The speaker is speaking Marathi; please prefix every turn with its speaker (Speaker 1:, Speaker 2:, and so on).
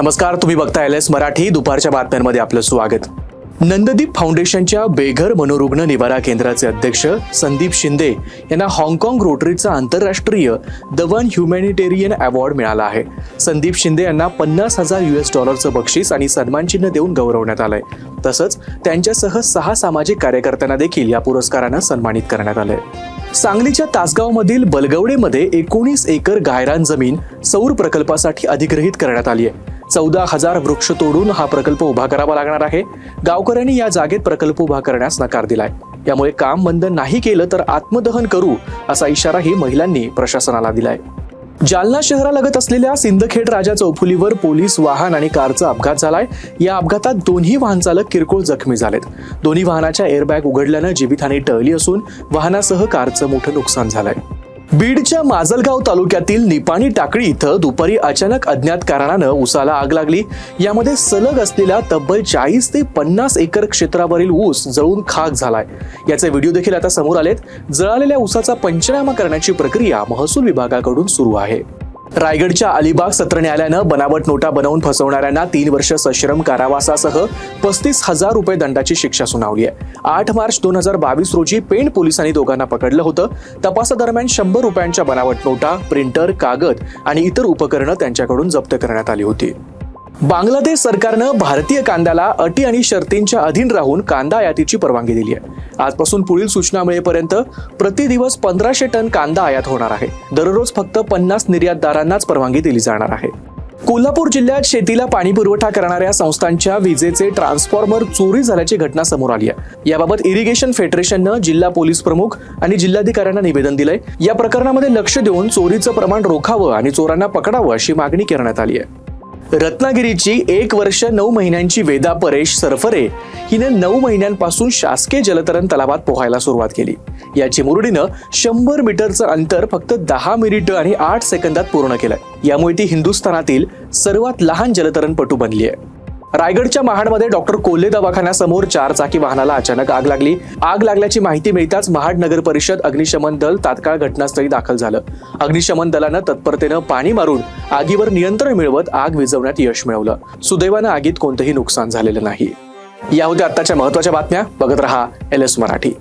Speaker 1: नमस्कार तुम्ही बघता एल एस मराठी. दुपारच्या बातम्यांमध्ये आपलं स्वागत. नंददीप फाउंडेशनच्या बेघर मनोरुग्ण निवारा केंद्राचे अध्यक्ष संदीप शिंदे यांना हाँगकाँग रोटरीचा आंतरराष्ट्रीय द वन ह्युमॅनिटेरियन अवॉर्ड मिळाला आहे. संदीप शिंदे यांना पन्नास हजार यू एस डॉलरचं बक्षीस आणि सन्मानचिन्ह देऊन गौरवण्यात आलंय. तसंच त्यांच्यासह सहा सामाजिक कार्यकर्त्यांना देखील या पुरस्कारानं सन्मानित करण्यात आलंय. सांगलीच्या तासगावमधील बलगवडेमध्ये एकोणीस एकर गायरान जमीन सौर प्रकल्पासाठी अधिग्रहित करण्यात आली आहे. चौदा हजार वृक्ष तोडून हा प्रकल्प उभा करावा लागणार आहे. गावकऱ्यांनी या जागेत प्रकल्प उभा करण्यास नकार दिलाय. यामुळे काम बंद नाही केलं तर आत्मदहन करू असा इशाराही महिलांनी प्रशासनाला दिलाय. जालना शहरालगत असलेल्या सिंदखेड राजा चौफुलीवर पोलीस वाहन आणि कारचा अपघात झालाय. या अपघातात दोन्ही वाहन चालक किरकोळ जखमी झालेत. दोन्ही वाहनाच्या एअरबॅग उघडल्यानं जीवितहानी टळली असून वाहनासह कारचं मोठं नुकसान झालंय. बीडच्या माजलगाव तालुक्यातील निपाणी टाकळी इथं दुपारी अचानक अज्ञात कारणानं उसाला आग लागली. यामध्ये सलग असलेल्या तब्बल चाळीस ते पन्नास एकर क्षेत्रावरील ऊस जळून खाक झालाय. याचे व्हिडिओ देखील आता समोर आलेत. जळालेल्या ऊसाचा पंचनामा करण्याची प्रक्रिया महसूल विभागाकडून सुरू आहे. रायगडच्या अलिबाग सत्र न्यायालयानं बनावट नोटा बनवून फसवणाऱ्यांना तीन वर्ष सश्रम कारावासासह पस्तीस हजार रुपये दंडाची शिक्षा सुनावली आहे. आठ मार्च दोन हजार बावीस रोजी पेण पोलिसांनी दोघांना पकडलं होतं. तपासादरम्यान शंभर रुपयांच्या बनावट नोटा प्रिंटर कागद आणि इतर उपकरणं त्यांच्याकडून जप्त करण्यात आली होती. बांगलादेश सरकारनं भारतीय कांद्याला अटी आणि शर्तींच्या अधीन राहून कांदा आयातीची परवानगी दिली आहे. आजपासून पुढील सूचना मिळेपर्यंत प्रति दिवस पंधराशे टन कांदा आयात होणार आहे. दररोज फक्त पन्नास निर्यातदारांनाच परवानगी दिली जाणार आहे. कोल्हापूर जिल्ह्यात शेतीला पाणी पुरवठा करणाऱ्या संस्थांच्या विजेचे ट्रान्सफॉर्मर चोरी झाल्याची घटना समोर आली आहे. याबाबत इरिगेशन फेडरेशननं जिल्हा पोलीस प्रमुख आणि जिल्हाधिकाऱ्यांना निवेदन दिलंय. या प्रकरणामध्ये लक्ष देऊन चोरीचं प्रमाण रोखावं आणि चोरांना पकडावं अशी मागणी करण्यात आली आहे. रत्नागिरीची एक वर्ष नऊ महिन्यांची वेदा परेश सरफरे हिने नऊ महिन्यांपासून शासकीय जलतरण तलावात पोहायला सुरुवात केली. या चिमुरडीनं शंभर मीटरचं अंतर फक्त दहा मिनिटं आणि आठ सेकंदात पूर्ण केलंय यामुळे ती हिंदुस्थानातील सर्वात लहान जलतरणपटू बनली आहे रायगडच्या महाडमध्ये डॉक्टर कोल्हे दवाखान्यासमोर चार चाकी वाहनाला अचानक आग लागली. आग लागल्याची माहिती मिळताच महाड नगर परिषद अग्निशमन दल तात्काळ घटनास्थळी दाखल झालं. अग्निशमन दलानं तत्परतेनं पाणी मारून आगीवर नियंत्रण मिळवत आग विझवण्यात यश मिळवलं. सुदैवानं आगीत कोणतंही नुकसान झालेलं नाही. या होत्या आत्ताच्या महत्त्वाच्या बातम्या. बघत रहा एल एस मराठी.